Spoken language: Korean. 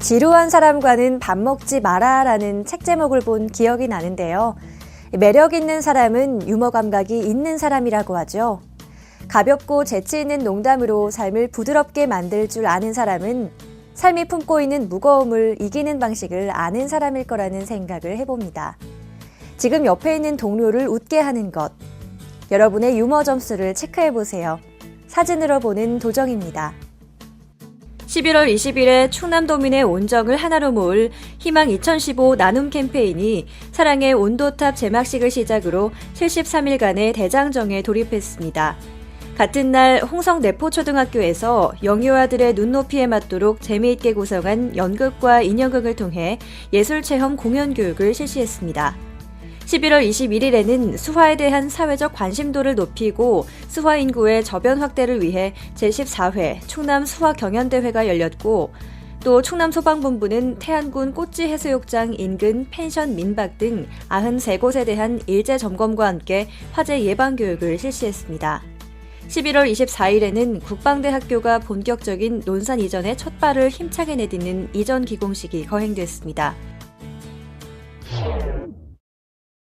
지루한 사람과는 밥 먹지 마라 라는 책 제목을 본 기억이 나는데요. 매력 있는 사람은 유머 감각이 있는 사람이라고 하죠. 가볍고 재치 있는 농담으로 삶을 부드럽게 만들 줄 아는 사람은 삶이 품고 있는 무거움을 이기는 방식을 아는 사람일 거라는 생각을 해봅니다. 지금 옆에 있는 동료를 웃게 하는 것. 여러분의 유머 점수를 체크해 보세요. 사진으로 보는 도정입니다. 11월 20일에 충남도민의 온정을 하나로 모을 희망 2015 나눔 캠페인이 사랑의 온도탑 제막식을 시작으로 73일간의 대장정에 돌입했습니다. 같은 날 홍성 내포초등학교에서 영유아들의 눈높이에 맞도록 재미있게 구성한 연극과 인형극을 통해 예술체험 공연 교육을 실시했습니다. 11월 21일에는 수화에 대한 사회적 관심도를 높이고 수화 인구의 저변 확대를 위해 제14회 충남 수화 경연대회가 열렸고 또 충남 소방본부는 태안군 꼬치 해수욕장 인근 펜션 민박 등 93곳에 대한 일제 점검과 함께 화재 예방 교육을 실시했습니다. 11월 24일에는 국방대 학교가 본격적인 논산 이전의 첫 발을 힘차게 내딛는 이전 기공식이 거행됐습니다.